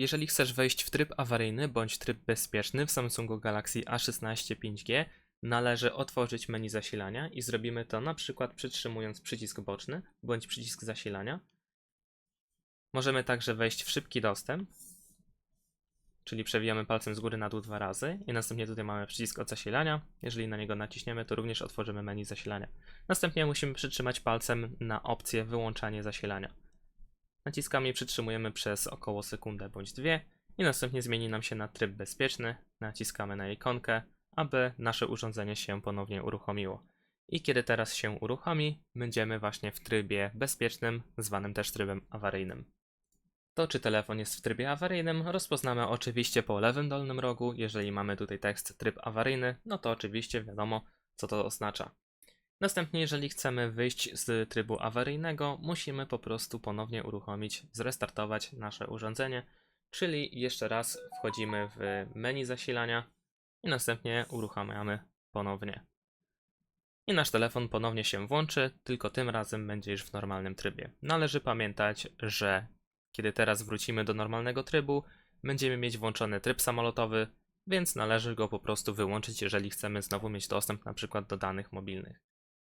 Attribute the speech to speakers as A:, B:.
A: Jeżeli chcesz wejść w tryb awaryjny bądź tryb bezpieczny w Samsungu Galaxy A16 5G, należy otworzyć menu zasilania i zrobimy to na przykład przytrzymując przycisk boczny bądź przycisk zasilania. Możemy także wejść w szybki dostęp, czyli przewijamy palcem z góry na dół dwa razy i następnie tutaj mamy przycisk od zasilania. Jeżeli na niego naciśniemy, to również otworzymy menu zasilania. Następnie musimy przytrzymać palcem na opcję wyłączanie zasilania. Naciskamy i przytrzymujemy przez około sekundę bądź dwie i następnie zmieni nam się na tryb bezpieczny. Naciskamy na ikonkę, aby nasze urządzenie się ponownie uruchomiło. I kiedy teraz się uruchomi, będziemy właśnie w trybie bezpiecznym, zwanym też trybem awaryjnym. To, czy telefon jest w trybie awaryjnym, rozpoznamy oczywiście po lewym dolnym rogu. Jeżeli mamy tutaj tekst tryb awaryjny, no to oczywiście wiadomo, co to oznacza. Następnie, jeżeli chcemy wyjść z trybu awaryjnego, musimy po prostu ponownie uruchomić, zrestartować nasze urządzenie, czyli jeszcze raz wchodzimy w menu zasilania i następnie uruchamiamy ponownie. I nasz telefon ponownie się włączy, tylko tym razem będzie już w normalnym trybie. Należy pamiętać, że kiedy teraz wrócimy do normalnego trybu, będziemy mieć włączony tryb samolotowy, więc należy go po prostu wyłączyć, jeżeli chcemy znowu mieć dostęp na przykład do danych mobilnych.